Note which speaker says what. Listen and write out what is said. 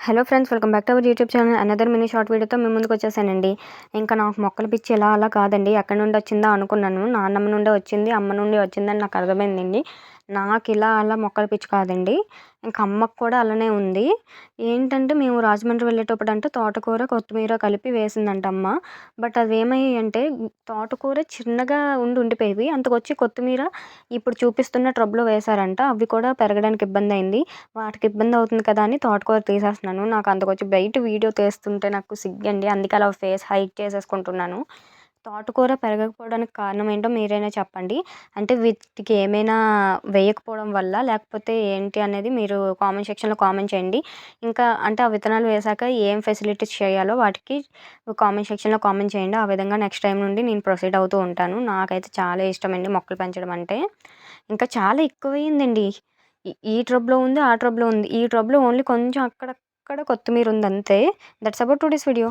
Speaker 1: Hello friends welcome back to our YouTube channel. Another mini short వీడియోతో మేము ముందుకు వచ్చేసానండి. ఇంకా నాకు మొక్కలు పిచ్చి ఎలా అలా కాదండి. ఎక్కడి నుండి వచ్చిందో అనుకున్నాను. నాన్నమ్మ నుండే వచ్చింది అమ్మ నుండి వచ్చిందని నాకు అర్థమైందండి. నాకు ఇలా అలా మొక్కలు పిచ్చి కాదండి ఇంకా అమ్మకు కూడా అలానే ఉంది. ఏంటంటే మేము రాజమండ్రి వెళ్ళేటప్పుడు అంటే తోటకూర కొత్తిమీర కలిపి వేసిందంట అమ్మ బట్ అవి ఏమయ్యాయి అంటే తోటకూర చిన్నగా ఉండి ఉండిపోయేవి. అంతకొచ్చి కొత్తిమీర ఇప్పుడు చూపిస్తున్న ట్రబ్లో వేశారంట. అవి కూడా పెరగడానికి ఇబ్బంది అయింది వాటికి ఇబ్బంది అవుతుంది కదా అని తోటకూర తీసేస్తున్నాను. నాకు అంతకొచ్చి బయట వీడియో తీస్తుంటే నాకు సిగ్గండి. అందుకే అలా ఫేస్ హైట్ చేసేసుకుంటున్నాను. తోటకూర పెరగకపోవడానికి కారణం ఏంటో మీరైనా చెప్పండి. అంటే వీటికి ఏమైనా వేయకపోవడం వల్ల లేకపోతే ఏంటి అనేది మీరు కామెంట్ సెక్షన్లో కామెంట్ చేయండి. ఇంకా అంటే ఆ విత్తనాలు వేసాక ఏం ఫెసిలిటీస్ చేయాలో వాటికి కామెంట్ సెక్షన్లో కామెంట్ చేయండి. ఆ విధంగా నెక్స్ట్ టైం నుండి నేను ప్రొసీడ్ అవుతూ ఉంటాను. నాకైతే చాలా ఇష్టమండి మొక్కలు పెంచడం అంటే. ఇంకా చాలా ఎక్కువైందండి. ఈ ట్రబ్లో ఉంది ఆ ట్రబ్లో ఉంది. ఈ ట్రబ్లో ఓన్లీ కొంచెం అక్కడక్కడ కొత్తిమీర ఉంది అంతే దట్స్ అబౌట్ టుడేస్ వీడియో